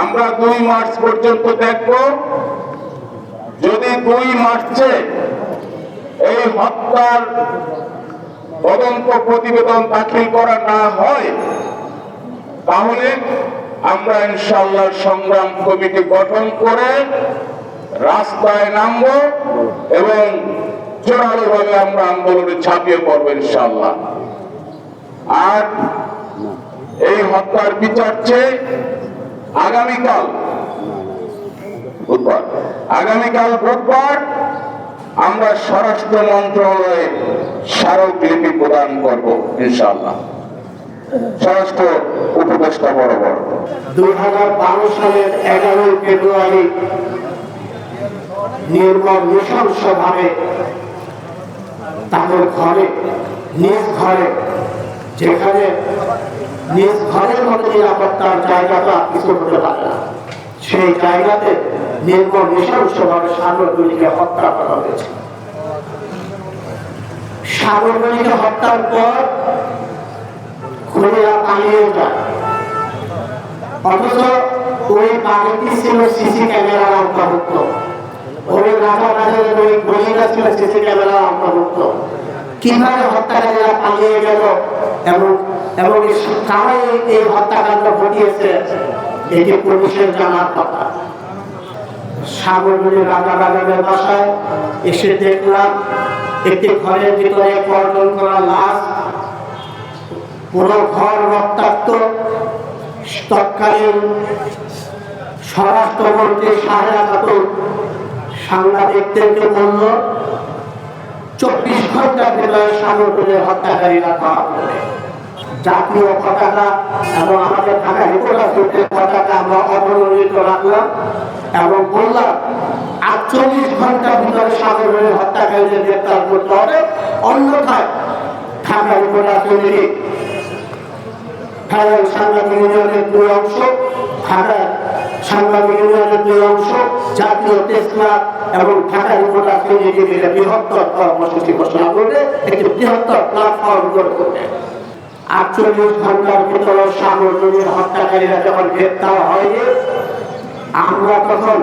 আমরা দুই মার্চ পর্যন্ত দেখব। যদি দুই মার্চে এই হত্যার তদন্ত প্রতিবেদন দাখিল করা না হয়, তাহলে আমরা ইনশাল্লাহ সংগ্রাম কমিটি গঠন করে রাস্তায় নামব এবং জোরালোভাবে আমরা আন্দোলনে ছাপিয়ে পড়ব ইনশাল্লাহ আর এই হত্যার বিচার চেয়ে আগামীকাল, বুধবার আগামীকাল বুধবার আমরা স্বরাষ্ট্র মন্ত্রণালয়ে স্মারকলিপি প্রদান করব, ইনশাআল্লাহ। বারো সালের ফেব্রুয়ারি তাদের ঘরে, নিজ ঘরে, যেখানে নিজ ঘরের মতো নিরাপত্তার জায়গাটা কিছু হতে পারে না। সেই জায়গাতে নির্মম নৃশংসভাবে সাগরগুলিকে হত্যা করা হয়েছে। সাগরগুলিকে হত্যার পর খুনিরা পালিয়ে যায়। অথচ ওই বাড়িটি ছিল সিসি ক্যামেরার অন্তর্ভুক্ত। ওই রাজা বাজারের ওই গলিটা ছিল সিসি ক্যামেরার অন্তর্ভুক্ত। কীভাবে হত্যাকারীরা পালিয়ে গেল এবং এবং কারাই এই হত্যাকাণ্ড ঘটিয়েছে এটি পুলিশের জানার কথা। সাগরগুলি রাজা বাজারের বাসায় এসে দেখলাম, একটি ঘরের ভিতরে কর্তন করা লাশ, পুরো ঘর রক্তাক্ত। তৎকালীন স্বরাষ্ট্রমন্ত্রী শাহরা খাতুন সাংবাদিকদেরকে বলল চব্বিশ ঘণ্টার ভিতরে সাগরপুরের হত্যাকারীরা ধরা পড়বে জাতীয় পতাকা এবং আমাদের ঢাকা হেফাজতের পতাকা আমরা অবনমিত রাখলাম এবং বললাম, আটচল্লিশ ঘণ্টার ভিতরে সাগরের হত্যাকারীদের গ্রেপ্তার করতে হবে। অন্যথায় ঢাকা হেফাজত ঢাকার সাংবাদিক ইউনিয়নের দুই অংশ, ঢাকার সাংবাদিক ইউনিয়নের দুই অংশ, জাতীয় ক্লাব এবং ঢাকা রিপোর্টার কমিটি মিলে বৃহত্তর কর্মসূচি ঘোষণা করবে, একটি বৃহত্তর প্ল্যাটফর্ম গড়ে তুলবে। আটচল্লিশ ঘণ্টার ভিতরে সাগর নদীর হত্যাকারীরা যখন গ্রেপ্তার হয়নি, আমরা তখন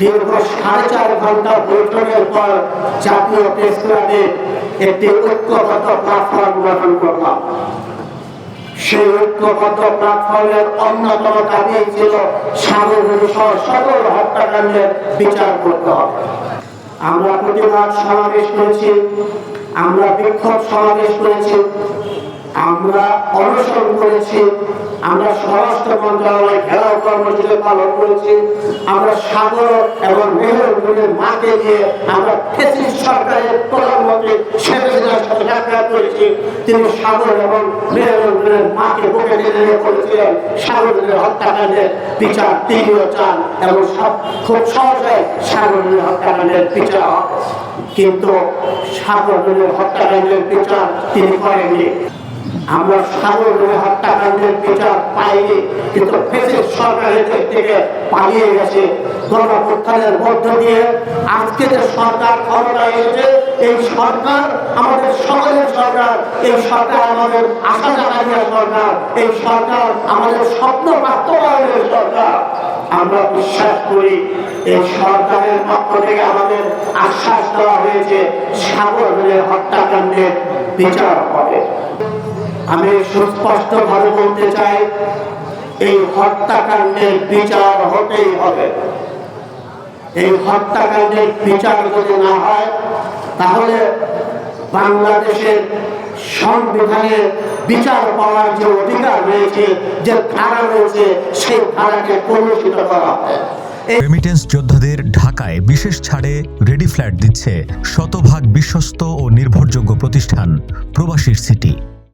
দীর্ঘ সাড়ে চার ঘণ্টা বৈঠকের পর জাতীয় প্রেস ক্লাবে একটি ঐক্যবদ্ধ প্ল্যাটফর্ম গঠন করলাম। সেই ঐক্যবদ্ধ প্ল্যাটফর্মের অন্যতম দাবি ছিল সহ সকল হত্যাকাণ্ডের বিচার করতে আমরা প্রতিবাদ সমাবেশ করেছি, আমরা বিক্ষোভ সমাবেশ করেছি, আমরা অনশন করেছি, আমরা স্বরাষ্ট্র মন্ত্রণালয় ঘেরাও কর্মসূচি পালন করেছি, আমরা সাগর এবং মেহরুলের মাকে নিয়ে আমরা সরকারের প্রধানমন্ত্রী শেখ হাসিনার সাথে সাক্ষাৎ করেছি, তিনি সাগর এবং মেহরুলের মাকে বুকে টেনে নিয়ে করেছিলেন সাগরের বিচার চান এবং সব খুব সহজে সাগরের হত্যাকাণ্ডের বিচার কিন্তু সাগরের হত্যাকাণ্ডের বিচার তিনি করেননি। আমরা সাগর হত্যাকাণ্ডের বিচার পাইনি, কিন্তু ফেসিস সরকারের থেকে পালিয়ে গেছে। গণপ্রত্যানের মধ্য দিয়ে আজকে যে সরকার ক্ষমতায় এসেছে এই সরকার আমাদের সকলের সরকার এই সরকার আমাদের আশা জানানোর সরকার এই সরকার আমাদের স্বপ্ন বাস্তবায়নের সরকার আমরা বিশ্বাস করি এই সরকারের পক্ষ থেকে আমাদের আশ্বাস দেওয়া হয়েছে সাগরের হত্যাকাণ্ডের বিচার হবে। আমি সুস্পষ্ট ভাবে বলতে চাই, এই হত্যাকাণ্ডের বিচার হতেই হবে। এই হত্যাকাণ্ডের বিচার যদি না হয়, তাহলে বাংলাদেশের সংবিধানের বিচার পাওয়ার যে অধিকার রয়েছে, যে ধারা রয়েছে, সেই ধারাকে কলুষিত করা হবে রেমিটেন্স যোদ্ধাদের ঢাকায় বিশেষ ছাড়ে রেডি ফ্ল্যাট দিচ্ছে শতভাগ বিশ্বস্ত ও নির্ভরযোগ্য প্রতিষ্ঠান প্রবাসীর সিটি।